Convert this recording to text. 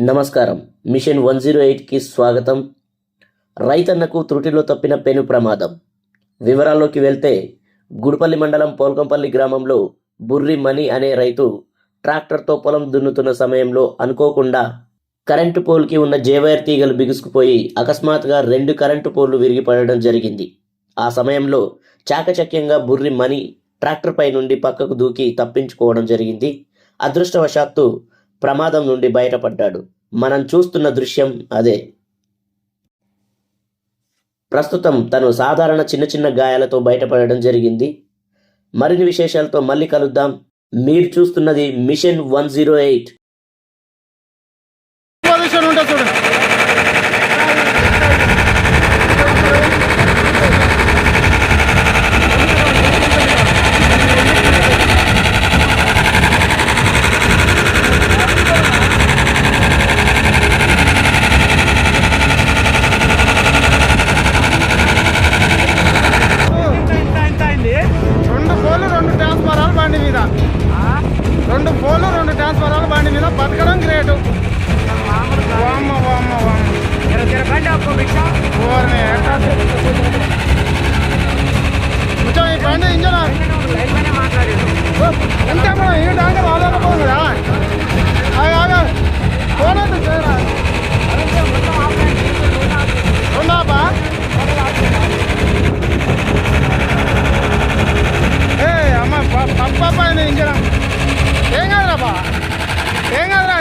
నమస్కారం. Machine one zero ఎయిట్కి స్వాగతం. రైతన్నకు త్రుటిలో తప్పిన పెను ప్రమాదం. వివరాల్లోకి వెళ్తే గుడిపల్లి మండలం పోల్కంపల్లి గ్రామంలో బుర్రి మణి అనే రైతు ట్రాక్టర్తో పొలం దున్నుతున్న సమయంలో అనుకోకుండా కరెంటు పోల్కి ఉన్న జేవైర్ తీగలు బిగుసుకుపోయి అకస్మాత్తుగా రెండు కరెంటు పోల్లు విరిగిపడడం జరిగింది. ఆ సమయంలో చాకచక్యంగా బుర్రి మణి ట్రాక్టర్పై నుండి పక్కకు దూకి తప్పించుకోవడం జరిగింది. అదృష్టవశాత్తు ప్రమాదం నుండి బయటపడ్డాడు. మనం చూస్తున్న దృశ్యం అదే. ప్రస్తుతం తను సాధారణ చిన్న చిన్న గాయాలతో బయటపడడం జరిగింది. మరిన్ని విశేషాలతో మళ్ళీ కలుద్దాం. మీరు చూస్తున్నది మిషన్ వన్ జీరో ఎయిట్. బండి మీద. రెండు పోలు రెండు ట్రాన్స్ఫర్